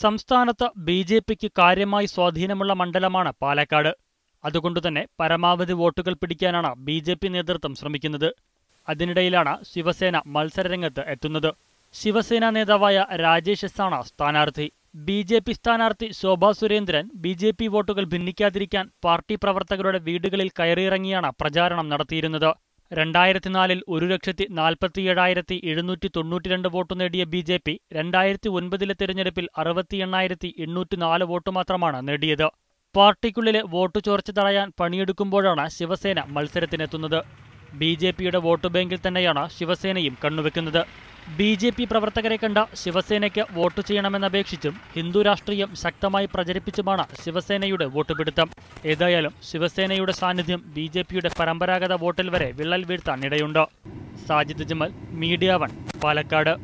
സംസ്ഥാനത്ത് B J പിക്ക് കാര്യമായി സ്വാധീനമുള്ള മണ്ഡലമാണ് പാലക്കാട്. അതുകൊണ്ടുതന്നെ പരമാവധി വോട്ടുകൾ പിടിക്കാനാണ് ബി ജെ പി നേതൃത്വം ശ്രമിക്കുന്നത്. അതിനിടയിലാണ് ശിവസേന മത്സരരംഗത്ത് എത്തുന്നത്. ശിവസേന നേതാവായ രാജേഷ് എസ് ആണ് സ്ഥാനാർത്ഥി. ബി ജെ പി സ്ഥാനാർത്ഥി Shobha Surendran B J P വോട്ടുകൾ ഭിന്നിക്കാതിരിക്കാൻ പാർട്ടി പ്രവർത്തകരുടെ വീടുകളിൽ കയറിയിറങ്ങിയാണ് പ്രചാരണം നടത്തിയിരുന്നത്. രണ്ടായിരത്തിനാലിൽ ഒരു ലക്ഷത്തി നാൽപ്പത്തിയേഴായിരത്തി എഴുന്നൂറ്റി തൊണ്ണൂറ്റിരണ്ട് വോട്ട് നേടിയ ബി ജെ പി രണ്ടായിരത്തി ഒൻപതിലെ തെരഞ്ഞെടുപ്പിൽ അറുപത്തി എണ്ണായിരത്തി എണ്ണൂറ്റി നാല് വോട്ട് മാത്രമാണ് നേടിയത്. പാർട്ടിക്കുള്ളിലെ വോട്ട് ചോർച്ച തടയാൻ പണിയെടുക്കുമ്പോഴാണ് ശിവസേന മത്സരത്തിനെത്തുന്നത്. ബി ജെ പിയുടെ വോട്ട് ബാങ്കിൽ തന്നെയാണ് ശിവസേനയും കണ്ണുവെക്കുന്നത്. ബി ജെ പി പ്രവർത്തകരെ കണ്ട ശിവസേനയ്ക്ക് വോട്ട് ചെയ്യണമെന്നപേക്ഷിച്ചും ഹിന്ദു രാഷ്ട്രീയം ശക്തമായി പ്രചരിപ്പിച്ചുമാണ് ശിവസേനയുടെ വോട്ട് പിടുത്തം ഏതായാലും ശിവസേനയുടെ സാന്നിധ്യം ബി ജെ പിയുടെ പരമ്പരാഗത വോട്ടിൽ വരെ വിള്ളൽ വീഴ്ത്താൻ ഇടയുണ്ട്. Sajid Jamal media one Palakkad.